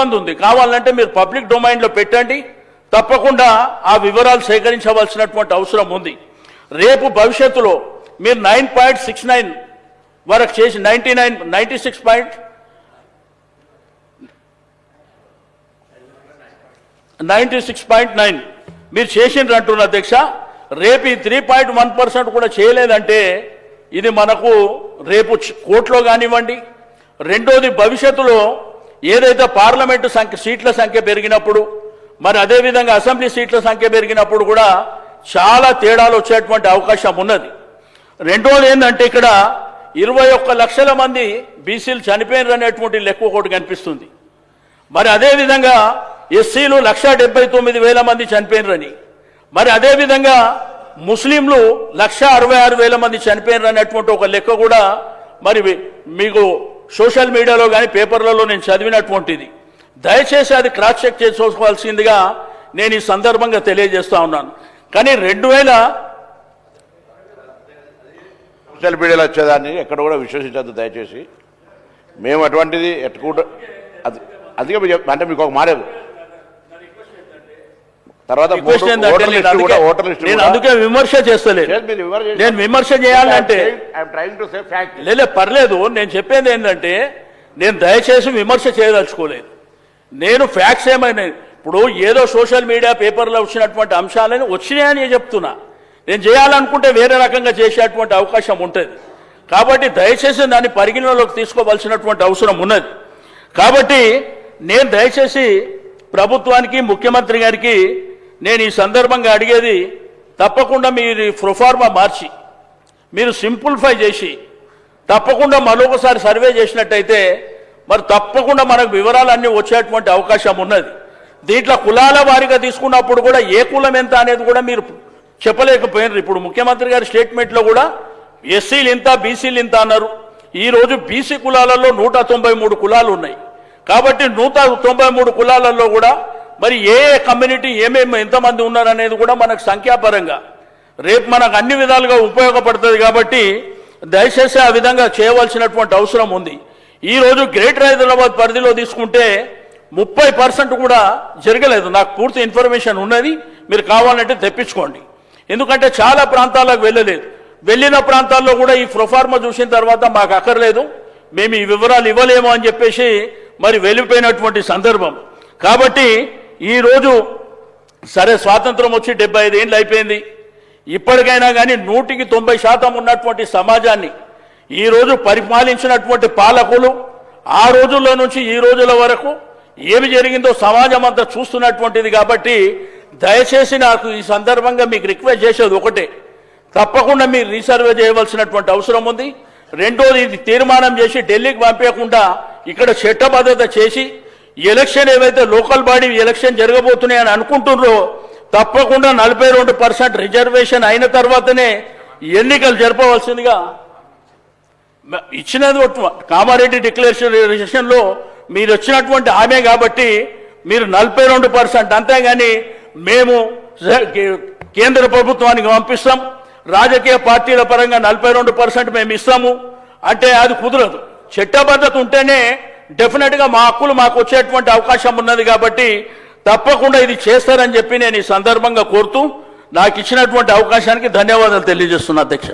ఇబ్బంది ఉంది. కావాలంటే మీరు పబ్లిక్ డొమైన్లో పెట్టండి. తప్పకుండా ఆ వివరాలు సేకరించవలసినటువంటి అవసరం ఉంది. రేపు భవిష్యత్తులో మీరు నైన్ పాయింట్ సిక్స్ నైన్ వరకు చేసి ninety nine ninety six point ninety six point nine మీరు చేసిండ్రు అంటున్న అధ్యక్ష రేపు ఈ త్రీ పాయింట్ వన్ పర్సెంట్ కూడా చేయలేదంటే ఇది మనకు రేపు కోర్టులో కానివ్వండి. రెండోది భవిష్యత్తులో ఏదైతే పార్లమెంటు సంఖ్య సీట్ల సంఖ్య పెరిగినప్పుడు మరి అదేవిధంగా అసెంబ్లీ సీట్ల సంఖ్య పెరిగినప్పుడు కూడా చాలా తేడాలు వచ్చేటువంటి అవకాశం ఉన్నది. రెండోది ఏంటంటే ఇక్కడ ఇరవై ఒక్క లక్షల మంది బీసీలు చనిపోయినారు అనేటువంటి లెక్క ఒకటి కనిపిస్తుంది. మరి అదేవిధంగా ఎస్సీలు లక్ష డెబ్బై తొమ్మిది వేల మంది చనిపోయినరని మరి అదేవిధంగా ముస్లింలు లక్ష అరవై ఆరు వేల మంది చనిపోయినారు అనేటువంటి ఒక లెక్క కూడా మరి మీకు సోషల్ మీడియాలో కానీ పేపర్లలో నేను చదివినటువంటిది. దయచేసి అది క్రాస్ చెక్ చేసుకోవాల్సిందిగా నేను ఈ సందర్భంగా తెలియజేస్తా ఉన్నాను. కానీ రెండు వేల సోషల్ మీడియాలో వచ్చేదాన్ని ఎక్కడ కూడా విశ్వసించద్దు దయచేసి. మేము అటువంటిది ఎట్టుకుంటూ అది అందుకే మీరు అంటే మీకు ఒక మాట తర్వాత నేను అందుకే- విమర్శ చేస్తలేదు నేను విమర్శ చేయాలంటే పర్లేదు. నేను చెప్పేది ఏంటంటే నేను దయచేసి విమర్శ చేయదలుచుకోలేదు. నేను ఫ్యాక్ట్స్ ఏమైనా ఇప్పుడు ఏదో సోషల్ మీడియా పేపర్లో వచ్చినటువంటి అంశాలని వచ్చినాయని చెప్తున్నా. నేను చేయాలనుకుంటే వేరే రకంగా చేసేటువంటి అవకాశం ఉంటుంది. కాబట్టి దయచేసి దాన్ని పరిగణలోకి తీసుకోవాల్సినటువంటి అవసరం ఉన్నది. కాబట్టి నేను దయచేసి ప్రభుత్వానికి ముఖ్యమంత్రి గారికి నేను ఈ సందర్భంగా అడిగేది తప్పకుండా మీరు ప్రొఫార్మా మార్చి. మీరు సింప్లిఫై చేసి తప్పకుండా మరొకసారి సర్వే చేసినట్టయితే మరి తప్పకుండా మనకు వివరాలన్నీ వచ్చేటువంటి అవకాశం ఉన్నది. దీంట్లో కులాల వారిగా తీసుకున్నప్పుడు కూడా ఏ కులం ఎంత అనేది కూడా మీరు చెప్పలేకపోయినారు. ఇప్పుడు ముఖ్యమంత్రి గారి స్టేట్మెంట్లో కూడా ఎస్సీలు ఇంత బీసీలు ఇంత అన్నారు. ఈ రోజు బీసీ కులాలలో నూట తొంభై మూడు కులాలు ఉన్నాయి. కాబట్టి నూట తొంభై మూడు కులాలలో కూడా మరి ఏ కమ్యూనిటీ ఏమేమి ఎంతమంది ఉన్నారనేది కూడా మనకు సంఖ్యాపరంగా. రేపు మనకు అన్ని విధాలుగా ఉపయోగపడుతుంది కాబట్టి దయచేసి ఆ విధంగా చేయవలసినటువంటి అవసరం ఉంది. ఈరోజు గ్రేటర్ హైదరాబాద్ పరిధిలో తీసుకుంటే ముప్పై పర్సెంట్ కూడా జరగలేదు. నాకు పూర్తి ఇన్ఫర్మేషన్ ఉన్నది. మీరు కావాలంటే తెప్పించుకోండి. ఎందుకంటే చాలా ప్రాంతాలకు వెళ్ళలేదు. వెళ్ళిన ప్రాంతాల్లో కూడా ఈ ప్రొఫార్మా చూసిన తర్వాత మాకు అక్కర్లేదు. మేము ఈ వివరాలు ఇవ్వలేము అని చెప్పేసి మరి వెళ్ళిపోయినటువంటి సందర్భం. కాబట్టి ఈరోజు సరే స్వాతంత్రం వచ్చి డెబ్బై ఐదు ఏళ్ళు అయిపోయింది. ఇప్పటికైనా కానీ నూటికి తొంభై శాతం ఉన్నటువంటి సమాజాన్ని ఈ రోజు పరిపాలించినటువంటి పాలకులు ఆ రోజుల్లో నుంచి ఈ రోజుల వరకు ఏమి జరిగిందో సమాజం అంతా చూస్తున్నటువంటిది కాబట్టి దయచేసి నాకు ఈ సందర్భంగా మీకు రిక్వెస్ట్ చేసేది ఒకటే. తప్పకుండా మీరు రీసర్వే చేయవలసినటువంటి అవసరం ఉంది. రెండోది ఇది తీర్మానం చేసి ఢిల్లీకి పంపించకుండా ఇక్కడ చట్టబద్ధత చేసి ఎలక్షన్ ఏవైతే లోకల్ బాడీ ఎలక్షన్ జరగబోతున్నాయని అనుకుంటున్నారో తప్పకుండా నలభై రెండు పర్సెంట్ రిజర్వేషన్ అయిన తర్వాతనే ఎన్నికలు జరపవలసిందిగా ఇచ్చినది కామారెడ్డి డిక్లరేషన్ రిజర్వేషన్లో మీరు వచ్చినటువంటి హామీ కాబట్టి మీరు నలభై రెండు పర్సెంట్. అంతేగాని మేము కేంద్ర ప్రభుత్వానికి పంపిస్తాం. రాజకీయ పార్టీల పరంగా నలభై రెండు పర్సెంట్ మేము ఇస్తాము. అంటే అది కుదరదు. చట్టబద్ధత ఉంటేనే డెఫినెట్గా మా హక్కులు మాకు వచ్చేటువంటి అవకాశం ఉన్నది కాబట్టి తప్పకుండా ఇది చేస్తారని చెప్పి నేను ఈ సందర్భంగా కోరుతూ నాకు ఇచ్చినటువంటి అవకాశానికి ధన్యవాదాలు తెలియజేస్తున్నా అధ్యక్ష.